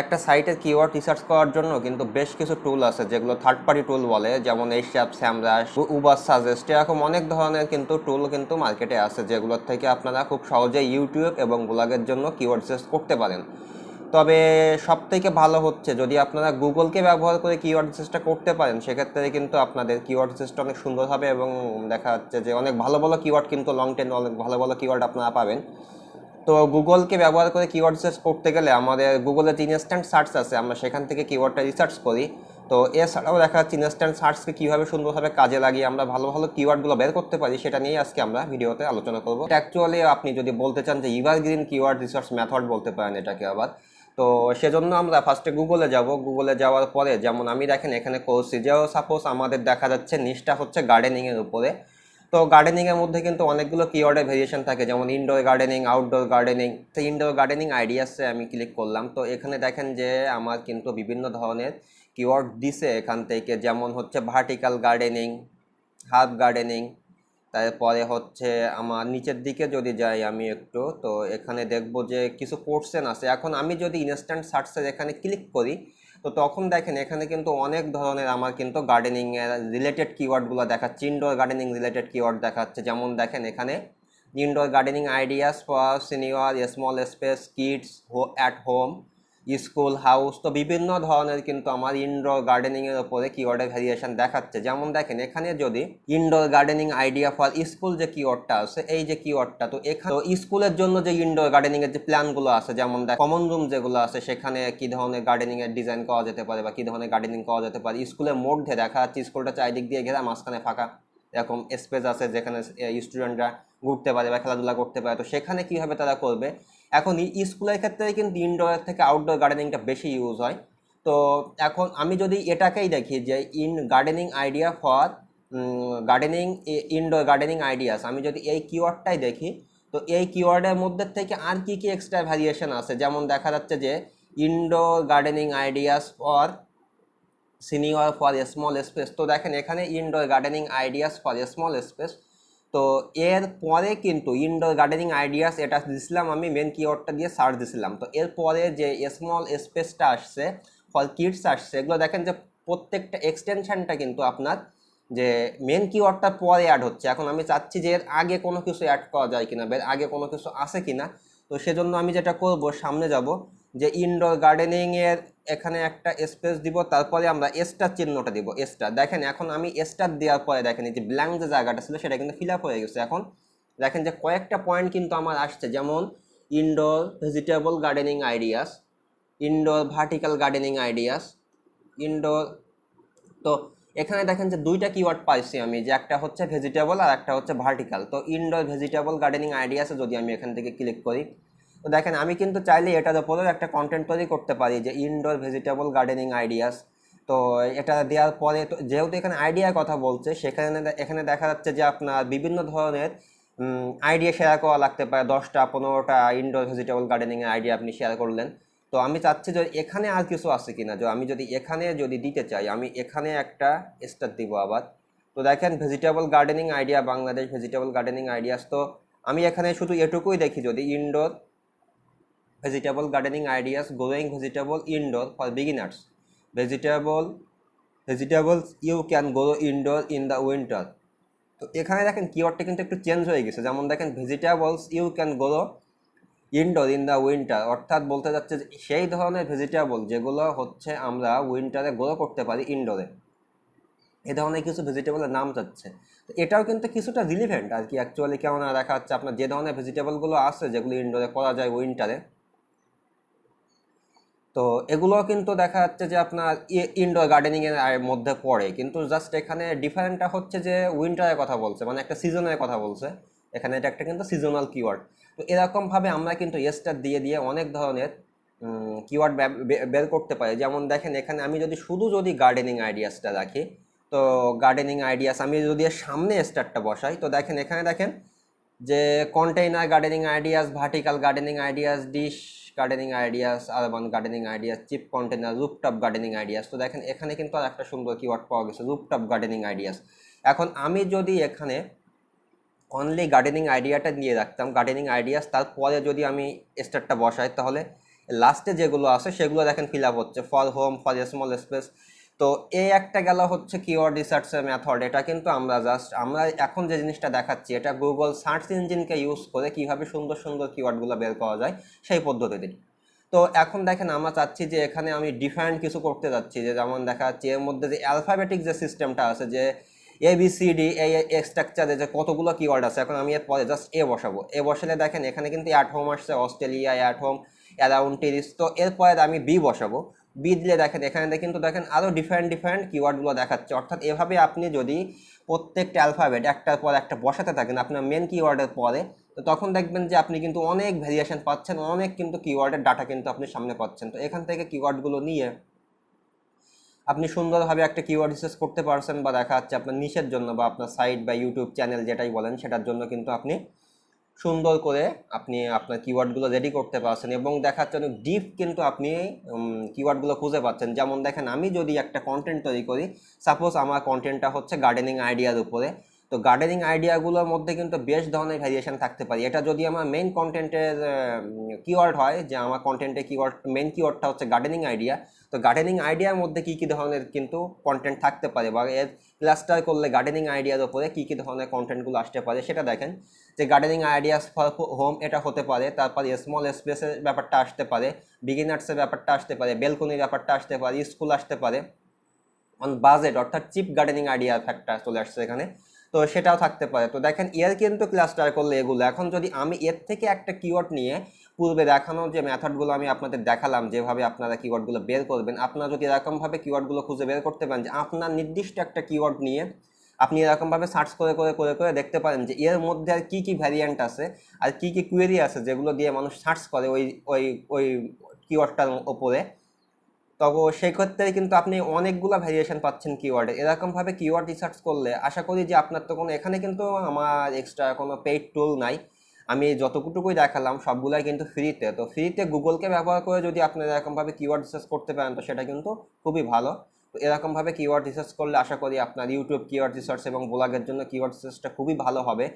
একটা সাইটের keyword research করার জন্য কিন্তু বেশ কিছু টুল আছে, যেগুলো থার্ড পার্টি টুল বলে, যেমন এই শ্যাপ স্যামরাস উবার সাজেস্ট এরকম অনেক ধরনের কিন্তু টুল কিন্তু মার্কেটে আছে, যেগুলোর থেকে আপনারা খুব সহজে ইউটিউব এবং ব্লগের জন্য কিওয়ার্ড রিসার্চ করতে পারেন। তবে সব থেকে ভালো হচ্ছে, যদি আপনারা গুগলকে ব্যবহার করে কিওয়ার্ড রিসার্চটা করতে পারেন, সেক্ষেত্রে কিন্তু আপনাদের কিওয়ার্ড রিসার্চটা অনেক সুন্দর হবে এবং দেখা যাচ্ছে যে অনেক ভালো ভালো কিওয়ার্ড কিন্তু লং টেন অনেক ভালো ভালো কিওয়ার্ড আপনারা পাবেন। তো গুগলকে ব্যবহার করে কিওয়ার্ড সার্চ করতে গেলে আমাদের গুগলের যে ইনস্ট্যান্ট সার্চ আছে, আমরা সেখান থেকে কিওয়ার্ডটা রিসার্চ করি। তো এছাড়াও দেখা যাচ্ছে ইনস্ট্যান্ট সার্চকে কীভাবে সুন্দরভাবে কাজে লাগিয়ে আমরা ভালো ভালো কিওয়ার্ডগুলো বের করতে পারি, সেটা নিয়ে আজকে আমরা ভিডিওতে আলোচনা করব। অ্যাকচুয়ালি আপনি যদি বলতে চান যে ইভারগ্রিন কিওয়ার্ড রিসার্চ মেথড বলতে পারেন এটাকে আবার, তো সেজন্য আমরা ফার্স্টে গুগলে যাব। গুগলে যাওয়ার পরে যেমন আমি দেখেন এখানে করছি যেও সাপোজ আমাদের দেখা যাচ্ছে নিচটা হচ্ছে গার্ডেনিংয়ের উপরে। তো গার্ডেনিংয়ের মধ্যে কিন্তু অনেকগুলো কিওয়ার্ডের ভেরিয়েশন থাকে, যেমন ইনডোর গার্ডেনিং আউটডোর গার্ডেনিং তো ইনডোর গার্ডেনিং আইডিয়াসে আমি ক্লিক করলাম। তো এখানে দেখেন যে আমার কিন্তু বিভিন্ন ধরনের কিওয়ার্ড দিছে এখান থেকে, যেমন হচ্ছে ভার্টিক্যাল গার্ডেনিং হার্ব গার্ডেনিং তারপরে হচ্ছে আমার নিচের দিকে যদি যাই আমি একটু, তো এখানে দেখব যে কিছু পোর্শন আছে। এখন আমি যদি ইনস্ট্যান্ট সার্চের এখানে ক্লিক করি তো তখন দেখেন এখানে কিন্তু অনেক ধরনের আমার কিন্তু গার্ডেনিং রিলেটেড কিওয়ার্ডগুলো দেখাচ্ছে। ইনডোর গার্ডেনিং রিলেটেড কিওয়ার্ড দেখাচ্ছে। যেমন দেখেন এখানে indoor gardening ideas for senior small space kids at home school, house, তো বিভিন্ন ধরনের কিন্তু আমার ইনডোর গার্ডেনিং এর উপরে কিওয়ার্ডের ভ্যারিয়েশন দেখাচ্ছে। যেমন দেখেন, এখানে যদি indoor gardening idea for school যে কিওয়ার্ডটা আছে, এই যে কিওয়ার্ডটা তো এখানে স্কুলের জন্য যে ইনডোর গার্ডেনিং এর যে প্ল্যানগুলো আছে, যেমন দেখ কমন রুম যেগুলো আছে, সেখানে কি ধরনের গার্ডেনিং এর ডিজাইন করা যেতে পারে বা কি ধরনের গার্ডেনিং করা যেতে পারে, স্কুলের মধ্যে দেখা যাচ্ছে স্কুলটা চারিদিক দিয়ে ঘেরা, মাঝখানে ফাঁকা, এরকম স্পেস আছে যেখানে স্টুডেন্টরা ঘুরতে পারে বা খেলাধুলা করতে পারে, তো সেখানে কীভাবে তারা করবে? এখন এই স্কুলের ক্ষেত্রে কিন্তু ইনডোর থেকে আউটডোর গার্ডেনিংটা বেশি ইউজ হয়। তো এখন আমি যদি এটাকেই দেখি যে in gardening idea for gardening indoor gardening ideas আমি যদি এই কিওয়ার্ডটাই দেখি, তো এই কিওয়ার্ডের মধ্যে থেকে আর কি কি এক্সট্রা ভ্যারিয়েশন আছে? যেমন দেখা যাচ্ছে যে indoor gardening ideas for senior for small space তো দেখেন এখানে indoor gardening ideas for small space তো এর পরে কিন্তু ইনডোর গার্ডেনিং আইডিয়াস এটা দিছিলাম আমি মেন কিওয়ার্ডটা দিয়ে সার্চ দিছিলাম। তো এর পরে যে স্মল স্পেসটা আসছে ফর কিডস আসছে, এগুলো দেখেন যে প্রত্যেকটা এক্সটেনশানটা কিন্তু আপনার যে মেন কিওয়ার্ডটা পরে অ্যাড হচ্ছে। এখন আমি চাচ্ছি যে এর আগে কোনো কিছু অ্যাড করা যায় কিনা বা আগে কোনো কিছু আছে কিনা। তো সেজন্য আমি যেটা করব, সামনে যাব যে ইনডোর গার্ডেনিং এর এখানে একটা স্পেস দিব, তারপরে আমরা স্টার চিহ্নটা দিব স্টার দেখেন, এখন আমি স্টার দেওয়ার পরে দেখেন যে ব্ল্যাঙ্ক যে জায়গাটা ছিল, সেটা কিন্তু ফিল আপ হয়ে গেছে এখন। দেখেন যে কয়েকটা পয়েন্ট কিন্তু আমার আসছে, যেমন indoor vegetable gardening ideas indoor vertical gardening ideas indoor তো এখানে দেখেন যে দুইটা কিওয়ার্ড পাইছি আমি, যে একটা হচ্ছে ভেজিটেবল আর একটা হচ্ছে ভার্টিক্যাল তো ইনডোর ভেজিটেবল গার্ডেনিং আইডিয়াসে যদি আমি এখান থেকে ক্লিক করি তো দেখেন, আমি কিন্তু চাইলে এটার উপরেও একটা কন্টেন্ট তৈরি করতে পারি, যে ইনডোর ভেজিটেবল গার্ডেনিং আইডিয়াস তো এটা দেওয়ার পরে তো যেহেতু এখানে আইডিয়ার কথা বলছে, সেখানে এখানে দেখা যাচ্ছে যে আপনার বিভিন্ন ধরনের আইডিয়া শেয়ার করা লাগতে পারে। দশটা, পনেরোটা ইনডোর ভেজিটেবল গার্ডেনিংয়ের আইডিয়া আপনি শেয়ার করলেন। তো আমি চাচ্ছি যে এখানে আর কিছু আছে কিনা, যে আমি যদি এখানে যদি দিতে চাই, আমি এখানে একটা স্টার দিব আবার। তো দেখেন vegetable gardening idea Bangladesh vegetable gardening ideas তো আমি এখানে শুধু এটুকুই দেখি, যদি indoor vegetable gardening ideas, growing vegetable indoor for beginners. Vegetable, vegetables, you can grow indoor in the winter. তো এখানে দেখেন কিওয়ার্ডটা কিন্তু একটু চেঞ্জ হয়ে গেছে। যেমন দেখেন vegetables you can grow indoor in the winter অর্থাৎ বলতে যাচ্ছে যে সেই ধরনের ভেজিটেবল যেগুলো হচ্ছে আমরা উইন্টারে গ্রো করতে পারি ইনডোরে এ ধরনের কিছু ভেজিটেবলের নাম যাচ্ছে। তো এটাও কিন্তু কিছুটা রিলিভেন্ট আর কি। অ্যাকচুয়ালি কেমন দেখা যাচ্ছে আপনার যে ধরনের ভেজিটেবলগুলো আছে যেগুলো ইনডোরে করা যায় উইন্টারে তো এগুলো কিন্তু দেখা যাচ্ছে যে আপনার ইনডোর গার্ডেনিং এর মধ্যে পড়ে। কিন্তু জাস্ট এখানে ডিফারেন্টটা হচ্ছে যে উইন্টারের কথা বলছে মানে একটা সিজনের কথা বলছে। এখানে এটা একটা কিন্তু সিজনাল কিওয়ার্ড তো এরকমভাবে আমরা কিন্তু এস্টার দিয়ে দিয়ে অনেক ধরনের কিওয়ার্ড বের করতে পারি। যেমন দেখেন, এখানে আমি যদি শুধু যদি গার্ডেনিং আইডিয়াসটা রাখি, তো গার্ডেনিং আইডিয়াস আমি যদি সামনে স্টারটা বসাই, তো দেখেন, এখানে দেখেন যে container gardening ideas vertical gardening ideas dish gardening ideas urban gardening ideas cheap container rooftop gardening ideas তো দেখেন, এখানে কিন্তু আর একটা সুন্দর কিওয়ার্ড পাওয়া গেছে রুপটপ গার্ডেনিং আইডিয়াস এখন আমি যদি এখানে অনলি গার্ডেনিং আইডিয়াটা নিয়ে রাখতাম গার্ডেনিং আইডিয়াস তারপরে যদি আমি স্টারটা বসাই, তাহলে লাস্টে যেগুলো আছে, সেগুলো দেখেন ফিল আপ হচ্ছে। For home for small space তো এই একটা গেল হচ্ছে কিওয়ার্ড রিসার্চের মেথড এটা কিন্তু আমরা জাস্ট আমরা এখন যে জিনিসটা দেখাচ্ছি, এটা গুগল সার্চ ইঞ্জিনকে ইউজ করে কীভাবে সুন্দর সুন্দর কিওয়ার্ডগুলো বের করা যায়, সেই পদ্ধতিতে। তো এখন দেখেন আমরা চাচ্ছি যে এখানে আমি ডিফারেন্ট কিছু করতে যাচ্ছি, যে যেমন দেখা যাচ্ছে এর মধ্যে যে অ্যালফাবেটিক যে সিস্টেমটা আছে, যে এ বি সি ডি এই স্ট্রাকচারে যে কতগুলো কিওয়ার্ড আছে, এখন আমি এর পরে জাস্ট এ বসাবো। এ বসালে দেখেন এখানে কিন্তু অ্যাট হোম আসছে Australia at home around trees তো এরপরে আমি বি বসাবো। বি দিলে দেখেন, এখানে কিন্তু দেখেন আরও ডিফারেন্ট ডিফারেন্ট কিওয়ার্ডগুলো দেখাচ্ছে। অর্থাৎ এভাবে আপনি যদি প্রত্যেকটা অ্যালফাবেট একটার পর একটা বসাতে থাকেন আপনার মেন কিওয়ার্ডের পরে, তো তখন দেখবেন যে আপনি কিন্তু অনেক ভেরিয়েশন পাচ্ছেন, অনেক কিন্তু কিওয়ার্ডের ডাটা কিন্তু আপনি সামনে পাচ্ছেন। তো এখান থেকে কিওয়ার্ডগুলো নিয়ে আপনি সুন্দরভাবে একটা কিওয়ার্ড রিসার্চ করতে পারছেন বা দেখা যাচ্ছে আপনার নিশের জন্য বা আপনার সাইট বা ইউটিউব চ্যানেল যেটাই বলেন, সেটার জন্য কিন্তু আপনি সুন্দর করে আপনি আপনার কিওয়ার্ডগুলো রেডি করতে পারছেন এবং দেখাচ্ছে অনেক ডিপ কিন্তু আপনি কিওয়ার্ডগুলো খুঁজে পাচ্ছেন। যেমন দেখেন, আমি যদি একটা কন্টেন্ট তৈরি করি সাপোজ আমার কন্টেন্টটা হচ্ছে গার্ডেনিং আইডিয়ার উপরে তো গার্ডেনিং আইডিয়াগুলোর মধ্যে কিন্তু বেশ ধরনের ভ্যারিয়েশন থাকতে পারে। এটা যদি আমার মেইন কন্টেন্টের কিওয়ার্ড হয়, যে আমার কন্টেন্টের কিওয়ার্ড মেন কিওয়ার্ডটা হচ্ছে গার্ডেনিং আইডিয়া তো গার্ডেনিং আইডিয়ার মধ্যে কী কী ধরনের কিন্তু কন্টেন্ট থাকতে পারে বা এর ক্লাস্টার করলে গার্ডেনিং আইডিয়ার ওপরে কী কী ধরনের কন্টেন্টগুলো আসতে পারে সেটা দেখেন। যে গার্ডেনিং আইডিয়াস ফর হোম এটা হতে পারে, তারপর স্মল স্পেসের ব্যাপারটা আসতে পারে বিগিনার্সের ব্যাপারটা আসতে পারে বেলকনির ব্যাপারটা আসতে পারে স্কুল আসতে পারে। অন বাজেট অর্থাৎ চিপ গার্ডেনিং আইডিয়া ফ্যাক্টর চলে আসছে এখানে। তো সেটাও থাকতে পারে। তো দেখেন, এর কিন্তু ক্লাস্টার করলে এগুলো। এখন যদি আমি এর থেকে একটা কিওয়ার্ড নিয়ে পূর্বে দেখানো যে মেথডগুলো আমি আপনাদের দেখালাম, যেভাবে আপনারা কিওয়ার্ডগুলো বের করবেন, আপনারা যদি এরকমভাবে কিওয়ার্ডগুলো খুঁজে বের করতে পারেন যে আপনার নির্দিষ্ট একটা কিওয়ার্ড নিয়ে আপনি এরকমভাবে সার্চ করে করে করে করে দেখতে পারেন যে এর মধ্যে আর কী কী ভ্যারিয়েন্ট আছে আর কী কী কোয়েরি আছে যেগুলো দিয়ে মানুষ সার্চ করে ওই ওই ওই কিওয়ার্ডটার ওপরে। তবে সেই ক্ষেত্রে কিন্তু আপনি অনেকগুলো ভ্যারিয়েশন পাচ্ছেন কিওয়ার্ডে এরকমভাবে কিওয়ার্ড রিসার্চ করলে আশা করি যে আপনার তো কোনো, এখানে কিন্তু আমার এক্সট্রা কোনো পেইড টুল নাই। আমি যতটুকুই দেখালাম সবগুলাই কিন্তু ফ্রিতে তো ফ্রিতে গুগলকে ব্যবহার করে যদি আপনারা এরকমভাবে কিওয়ার্ড রিসার্চ করতে পারেন, তো সেটা কিন্তু খুবই ভালো। তো এরকমভাবে কিওয়ার্ড রিসার্চ করলে আশা করি আপনার ইউটিউব কিওয়ার্ড রিসার্চ এবং ব্লগের জন্য কিওয়ার্ড রিসার্চটা খুবই ভালো হবে।